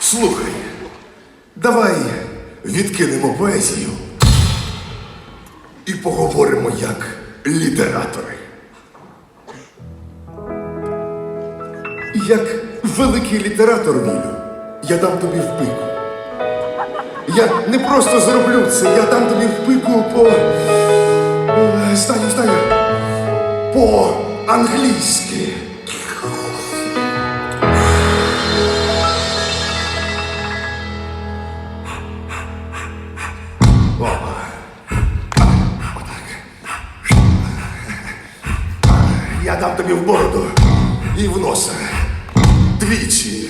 Слухай, давай відкинемо поезію і поговоримо як літератори. Як великий літератор Вілю, я дам тобі в пику. Я не просто зроблю це, я дам тобі в пику по. Е, Станю, станю. По-англійськи. Я дам тобі в бороду і в носа. Двічі.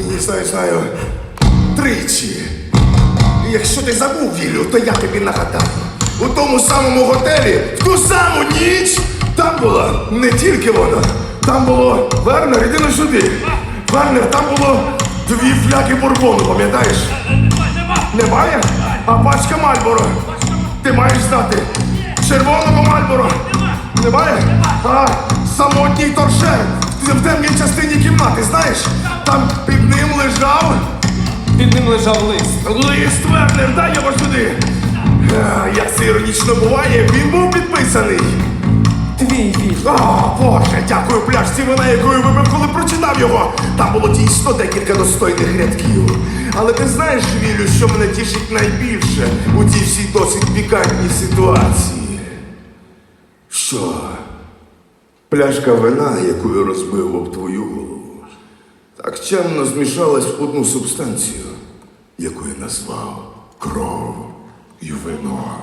І не знаю, знаю. Тричі. І якщо ти забув вілю, то я тобі нагадаю. У тому самому готелі, в ту саму ніч, там була не тільки вона. Там було Вернер, іди на сюди. Вернер, там було дві фляги бурбону, пам'ятаєш? Немає? А пачка Мальборо. Ти маєш знати. Червоного Мальборо. Немає? А самотній торшер. В темній частині кімнати, знаєш? Там під ним лежав Під ним лежав лист. лист Вернер, дай його сюди. Як це іронічно буває, він був підписаний. Твій віль. О, Боже, дякую пляшці вина, якою випив, коли прочитав його. Там було дійсно декілька достойних рядків. Але ти знаєш, Вілю, що мене тішить найбільше у цій всій досить пікантній ситуації? Що? Пляшка вина, якою розбив об твою голову, так чемно змішалась в одну субстанцію, яку я назвав кров і вино.